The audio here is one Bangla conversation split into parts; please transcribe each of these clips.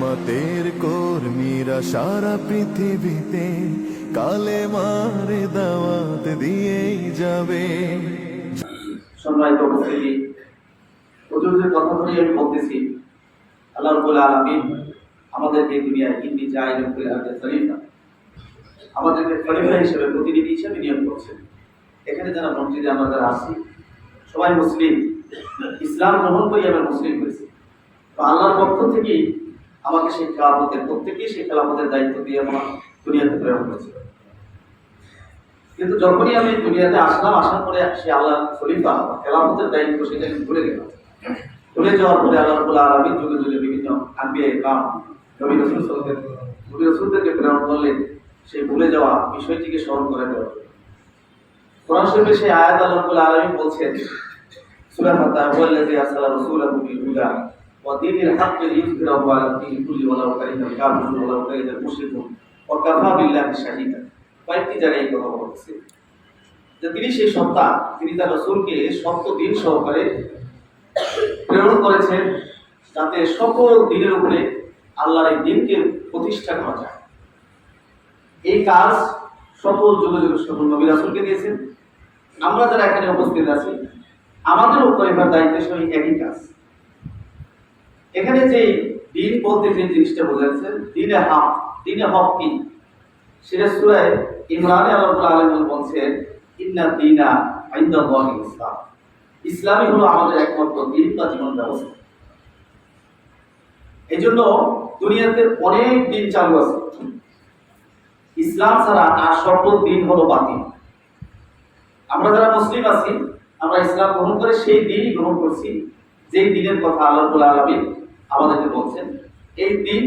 মতের কর্মীরা সারা পৃথিবীতে কালে মারে দাওয়াত দিয়েই যাবে। সম্মানিত উপস্থিতি, হুজুরদের কথা ধরেই আমি বলতেছি, আল্লাহ রব্বুল আলামিন আমাদেরকে দুনিয়ায় হিন্দি আগে খলিফা। আমাদেরকে খলিফা হিসেবে প্রতিনিধি হিসেবে নিয়োগ করছেন। এখানে যারা মসজিদে আমরা যারা আছি, সবাই মুসলিম। ইসলাম গ্রহণ করি আমরা মুসলিম হয়েছি। তো আল্লাহর পক্ষ থেকেই আমাকে সেই খেলাফতের প্রত্যেকেই সেই খেলাফতের দায়িত্ব দিয়ে আমার দুনিয়াতে প্রেরণ করেছে কিন্তু যখনই আমি দুনিয়াতে আসলাম, আসার পরে সে আল্লাহ খলিফা বা খেলাফতের দায়িত্ব আমি ভুলে গেলাম। ভুলে যাওয়ার পরে আল্লাহ রবুল্লা আলমী যুগে যুগে বিভিন্ন আনবিয়া ইসলাম নবী রসুল নবী রসুলদেরকে প্রেরণ করলেন, সেই ভুলে যাওয়া বিষয়টিকে স্মরণ করে দেওয়া কোরআন শরীফে সেই আয়াত আল্লাহ রবুল্লা আলমী বলছেন, সূরা ফাতিহা হুয়া আল্লাযী আরসালা রাসূলাহু বিল লিইয়ুযহিরাহু আলা দীনি কুল্লি ওয়া লাউ কারিহাল কাফিরুন ওয়া লাউ কারিহাল মুশরিকুন ওয়া কাফা বিল্লাহি কয়েকটি জায়গায় কথা বলছে যে তিনি সেই সত্তা তিনি তার রসুলকে সত্য দিন সহকারে প্রেরণ করেছেন যাতে সকল দিনের উপরে আল্লাহর এই দিনকে প্রতিষ্ঠা করা যায়। এই কাজ সকল যুগ সকল নবী রাসুলকে দিয়েছেন। আমরা যারা এখানে উপস্থিত আছি, আমাদের উপর দায়িত্ব সেই একই কাজ। এখানে যে দিন বলতে যে জিনিসটা বোঝাচ্ছেন দিনে হক দিনে হক কি? সেটা সুরায় ইমরানে আল্লাহ আলম বলছেন ইন্না দিনা আইন্দাল্লাহি ইসলাম। ইসলামই হলো আমাদের একমাত্র দিন বা জীবন ব্যবস্থা। এই জন্য দুনিয়াতে অনেক দিন চালু আছে। ইসলাম ছাড়া আর সকল দিন হলো বাতিল। আমরা যারা মুসলিম আছি, আমরা ইসলাম গ্রহণ করে সেই দিনই গ্রহণ করছি, যেই দিনের কথা আল্লাহ আলমী আমাদেরকে বলছেন, এই দিন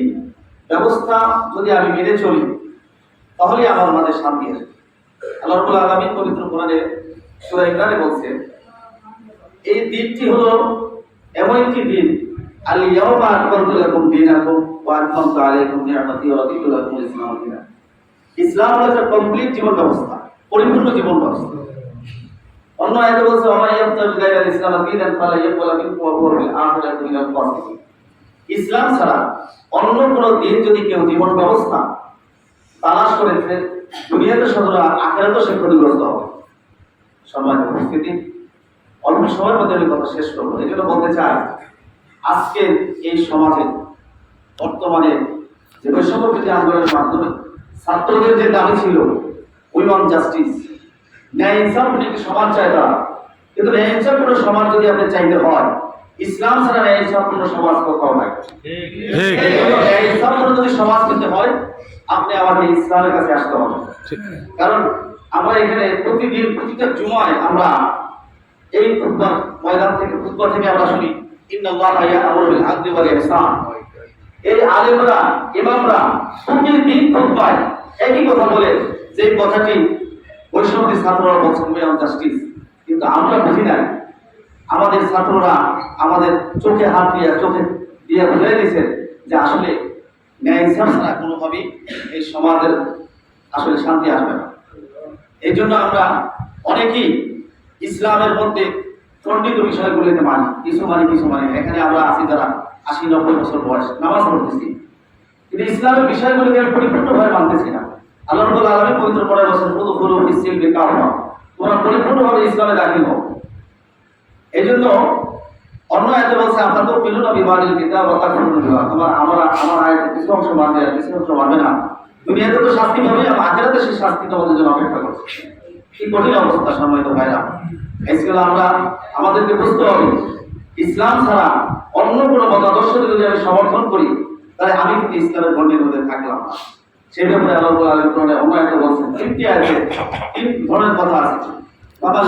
ব্যবস্থা যদি আমি মেনে চলি তাহলে আমার মাঝে শান্তি আসবে। আল্লাহ রবুল আলমী পবিত্র কোরআনে বলছেন, এই দিনটি হলো এমন একটি দিন ইসলাম ইসলাম হলো একটা কমপ্লিট জীবন ব্যবস্থা, পরিপূর্ণ জীবন ব্যবস্থা। অন্য আয়াতে বলছে ইসলাম ফালা ইসলাম ছাড়া অন্য কোনো দিন যদি কেউ জীবন ব্যবস্থা তালাশ করেছে, দুনিয়াতে সদরা আখেরাতেও সে ক্ষতিগ্রস্ত হবে। সম্মানিত উপস্থিতি, অল্প সময়ের মধ্যে আমি কথা শেষ করব। এই জন্য বলতে চাই, আজকে এই সমাজে, বর্তমানে যে বৈষম্যবিধি আন্দোলনের মাধ্যমে ছাত্রদের যে দাবি ছিল উইমন জাস্টিস ন্যায় ইনসাফ একটি সমাজ চায় তারা? কিন্তু ন্যায় ইনসাফপূর্ণ সমাজ যদি আপনি চাইতে হয় ইসলাম ছাড়া ন্যায় ইনসাফপূর্ণ সমাজ কোথাও নাই। এই জন্য ন্যায় ইনসাফপূর্ণ যদি সমাজ পেতে হয় আপনি আমাকে ইসলামের কাছে আসতে হবে। কারণ আমরা এখানে প্রতিদিন প্রতিটা জুমায় আমরা এই খুতবা ময়দান থেকে খুতবা থেকে আমরা শুনি ইন্নাল্লাহা ইয়া'মুরু বিল আদলি ওয়াল ইহসান। এই আলেমরা ইমামরা প্রতিদিন খুতবায় একই কথা বলে যে কথাটি বৈষ্ণবী ছাত্ররা বলছেন জাস্টিস কিন্তু আমরা বুঝি না আমাদের ছাত্ররা আমাদের চোখে হাত দিয়ে, চোখে দিয়ে বুঝাই দিয়েছেন যে আসলে ন্যায় ইনসাফ ছাড়া কোনোভাবেই এই সমাজের আসলে শান্তি আসবে না। এই জন্য আমরা অনেকেই ইসলামের মধ্যে খণ্ডিত বিষয়গুলিতে মানি, কিছু মানি কিছু মানি এখানে আমরা আছি যারা আশি, নব্বই বছর বয়স, নামাজ পড়তেছি। কিন্তু ইসলামের বিষয়গুলিকে পরিপূর্ণভাবে মানতেছি না। আল্লাহ আলামিন পবিত্র পরে বলেন পুরো পুরো পরিপূর্ণভাবে ইসলামে দাখিল হও। এই জন্য অন্য আয়াতে বলছে কিতাব করুন তোমার আমরা, আমার কিছু অংশ মানবে আর কিছু অংশ মানবে না। দুনিয়াতে তো শাস্তি পাবে আর আখেরাতে সেই শাস্তি তোমাদের জন্য অপেক্ষা করছে। কি কঠিন অবস্থা সম্মানিত ভাইরা। আজকাল আমরা, আমাদেরকে বুঝতে হবে, ইসলাম ছাড়া অন্য কোনো মতাদর্শকে যদি আমি সমর্থন করি, তাহলে আমি কিন্তু ইসলামের গণ্ডির মধ্যে থাকলাম না। সেই ব্যাপারে আল্লাহ আলী কোরআনে অন্য একটা বলছেন, তিনটি আছে তিন ধরনের কথা আছে। আমার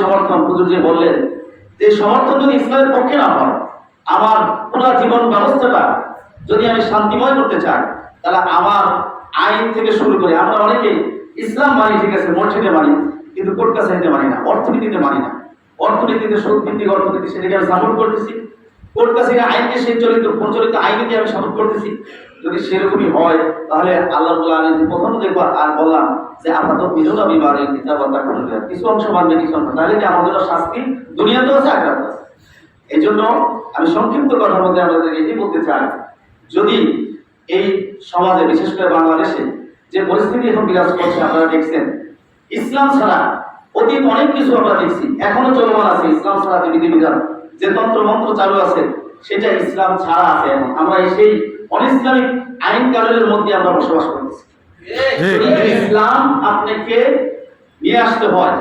সমর্থন যদি ইসলামের পক্ষে না হয়, আমার পুরো জীবন ব্যবস্থাটা যদি আমি শান্তিময় করতে চাই, তাহলে আমার আইন থেকে শুরু করে, আমরা অনেকেই ইসলাম মানি ঠিক আছে, মসজিদে মানি, কিন্তু কোর্ট কাছারিতে মানি না, অর্থনীতিতে মানি না। অর্থনীতিতে সুদ ভিত্তিক অর্থনীতি, সেটাকে আমি সাপোর্ট করতেছি। কোর্ট কাছারি আইনকে সেই চলিত প্রচলিত আইনকে আমি সাপোর্ট করতেছি? যদি সেরকমই হয়, তাহলে আল্লাহ আমি প্রথম দেখব আর বললাম যে, আপাতত বিরোধ বিবাদের কিতাব কিছু অংশ মানবে, কিছু অংশ তাহলে কি আমাদের শাস্তি দুনিয়াতেও আছে আগ্রাত আছে? এই জন্য আমি সংক্ষিপ্ত কথার মধ্যে আপনাদেরকে এটি বলতে চাই। যদি এই সমাজে, বিশেষ করে বাংলাদেশে, যে পরিস্থিতি এখন বিরাজ করছে, আপনারা দেখছেন, ইসলাম ছাড়া অতীত অনেক কিছু আমরা দেখছি এখনও চলমান আছে ইসলাম ছাড়া যে বিধিবিধান যে তন্ত্র মন্ত্র চালু আছে সেটা ইসলাম ছাড়া আছে এখন আমরা সেই সেই অনিসলামিক আইন কানুনের মধ্যে আমরা বসবাস করতেছি। ইসলাম আপনাকে নিয়ে আসতে হয়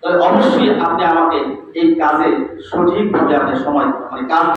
তাহলে অবশ্যই আপনি আমাকে এই কাজে সঠিকভাবে আপনি সময় মানে কাজ